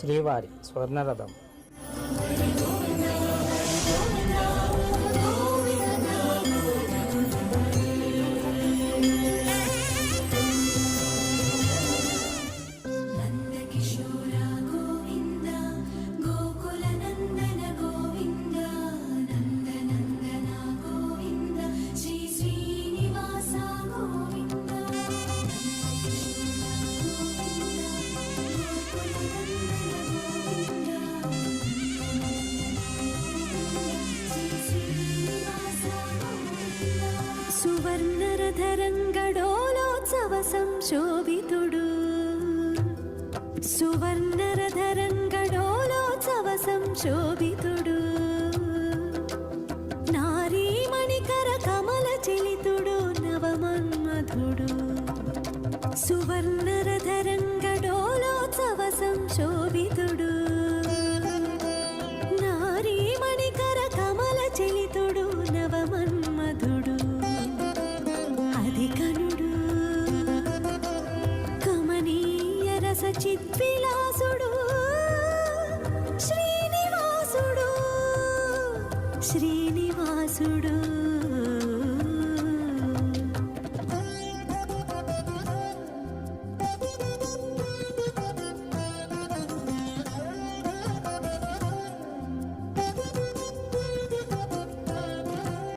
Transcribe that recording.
శ్రీవారి స్వర్ణరథం. సువర్ణరధరంగడోలోత్సవ సంశోభితుడు. సువర్ణరధరంగడోలోత్సవ సంశోభితుడు. నారీమణికర కమల చలితుడు నవమన్మధుడు. సువర్ణరధరంగడోలోత్సవ సంశోభితుడు. నారీమణికర కమల చలితుడు కనుడు కమనీయ రస చిద్విలాసుడు శ్రీనివాసుడు శ్రీనివాసుడు.